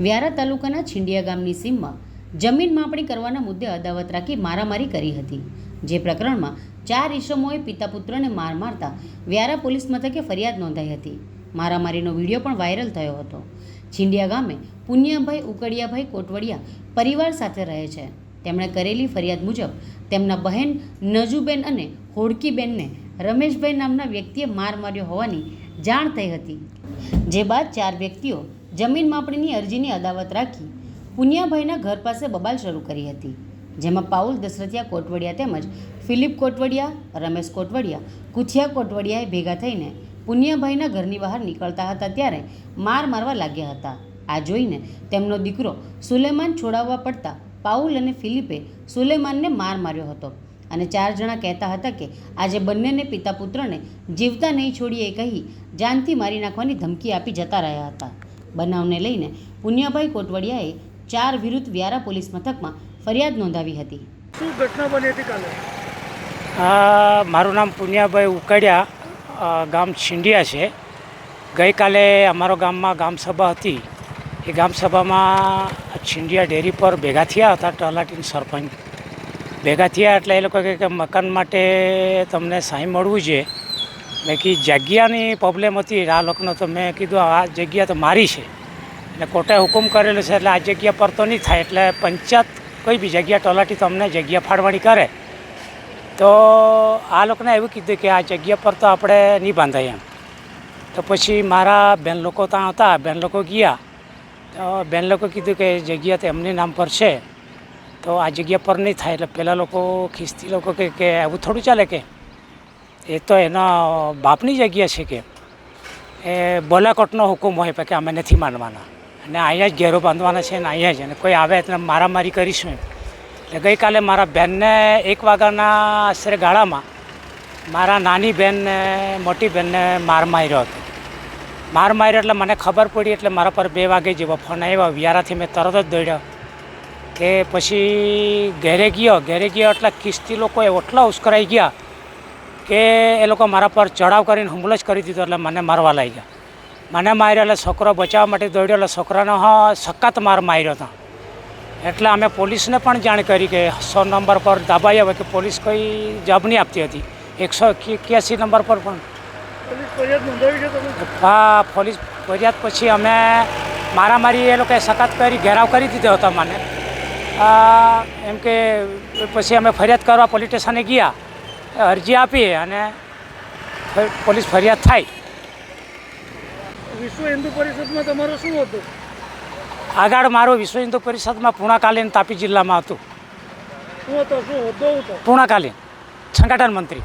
વ્યારા તાલુકાના છીંડિયા ગામની સીમમાં જમીન માપણી કરવાના મુદ્દે અદાવત રાખી મારામારી કરી હતી. જે પ્રકરણમાં ચાર ઈસમોએ પિતા પુત્રને માર મારતા વ્યારા પોલીસ મથકે ફરિયાદ નોંધાઈ હતી. મારામારીનો વીડિયો પણ વાયરલ થયો હતો. છીંડિયા ગામે પુન્યાભાઈ ઉકડિયાભાઈ કોટવડિયા પરિવાર સાથે રહે છે. તેમણે કરેલી ફરિયાદ મુજબ તેમના બહેન નજુબેન અને હોડકીબેનને રમેશભાઈ નામના વ્યક્તિએ માર માર્યો હોવાની જાણ થઈ હતી. જે બાદ ચાર વ્યક્તિઓ જમીન માપણીની અરજીની અદાવત રાખી પુનિયાભાઈના ઘર પાસે બબાલ શરૂ કરી હતી, જેમાં પાઉલ દશરથિયા કોટવડિયા તેમજ ફિલિપ કોટવડિયા, રમેશ કોટવડિયા, કુથિયા કોટવડિયાએ ભેગા થઈને પુનિયાભાઈના ઘરની બહાર નીકળતા હતા ત્યારે માર મારવા લાગ્યા હતા. આ જોઈને તેમનો દીકરો સુલેમાન છોડાવવા પડતા પાઉલ અને ફિલિપે સુલેમાનને માર માર્યો હતો અને ચાર જણા કહેતા હતા કે આજે બંનેને પિતા પુત્રને જીવતા નહીં છોડીએ કહી જાનથી મારી નાખવાની ધમકી આપી જતા રહ્યા હતા. બનાવને લઈને પુન્યાભાઈ કોટવડિયાએ ચાર વિરુદ્ધ વ્યારા પોલીસ મથકમાં ફરિયાદ નોંધાવી હતી. શું ઘટના બની હતી કાલે? મારું નામ પુન્યાભાઈ ઉકડિયા ગામ છીંડિયા છે. ગઈકાલે અમારો ગામમાં ગામસભા હતી. એ ગામસભામાં છીંડિયા ડેરી પર ભેગા થયા હતા તલાટીન સરપંચ. ભેગા થયા એટલે એ લોકો કહે કે મકાન માટે તમને સાંઈ મળવું છે. મેં કી જગ્યાની પ્રોબ્લેમ હતી. આ લોકોનો તો મેં કીધું આ જગ્યા તો મારી છે. એટલે કોર્ટે હુકમ કરેલો છે, એટલે આ જગ્યા પર તો નહીં થાય. એટલે પંચાયત કોઈ બી જગ્યા તલાટી તમને જગ્યા ફાળવણી કરે. તો આ લોકોને એવું કીધું કે આ જગ્યા પર તો આપણે નહીં બાંધાય એમ. તો પછી મારા બેન લોકો ત્યાં હતા, બેન લોકો ગયા. તો બેન લોકો કીધું કે જગ્યા તો એમની નામ પર છે. તો આ જગ્યા પર નહીં થાય. એટલે પેલા લોકો, ખિસ્તી લોકો કે આવું થોડું ચાલે કે? એ તો એના બાપની જગ્યા છે કે. એ બોલાકોટનો હુકમ હોય કે અમે નથી માનવાના. અને અહીંયા જ ઘેરો બાંધવાના છે ને અહીંયા જ. અને કોઈ આવે એટલે મારામારી કરીશું એટલે ગઈકાલે મારા બેનને એક વાગ્યાના આશરે ગાળામાં મારા નાની બહેનને મોટી બહેનને માર માર્યો હતો. માર માર્યો એટલે મને ખબર પડી એટલે મારા પર બે વાગે જેવો ફોન આવ્યો. વ્યારાથી મેં તરત જ દોડ્યો કે પછી ઘેરે ગયો. ઘેરે ગયો એટલે કિસ્તી લોકોએ એટલા ઉશ્કરાઈ ગયા. કે એ લોકો મારા પર ચડાવ કરીને હુમલો જ કરી દીધો એટલે મને મારવા લાગ્યા મને માર્યો એટલે છોકરો બચાવવા માટે દોડ્યો એટલે છોકરાનો સખત માર માર્યો હતો. એટલે અમે પોલીસને પણ જાણ કરી કે સો નંબર પર દાબાઈ આવે કે પોલીસ કોઈ જવાબ નહીં આપતી હતી. એકસો એક્યાસી નંબર પર પણ. હા પોલીસ ફરિયાદ પછી અમે મારામારી એ લોકોએ સખત કરી ઘેરાવ કરી દીધો હતો મને એમ કે પછી અમે ફરિયાદ કરવા પોલીસ સ્ટેશને ગયા. અરજી આપી અને પોલીસ ફરિયાદ થાય. વિશ્વ હિન્દુ પરિષદમાં તમારું શું હતું? આગળ મારો વિશ્વ હિન્દુ પરિષદમાં પૂર્ણાકાલીન તાપી જિલ્લામાં હતું. હું હતો? શું હોદ્દો હતો? પૂર્ણાકાલીન સંગઠન મંત્રી.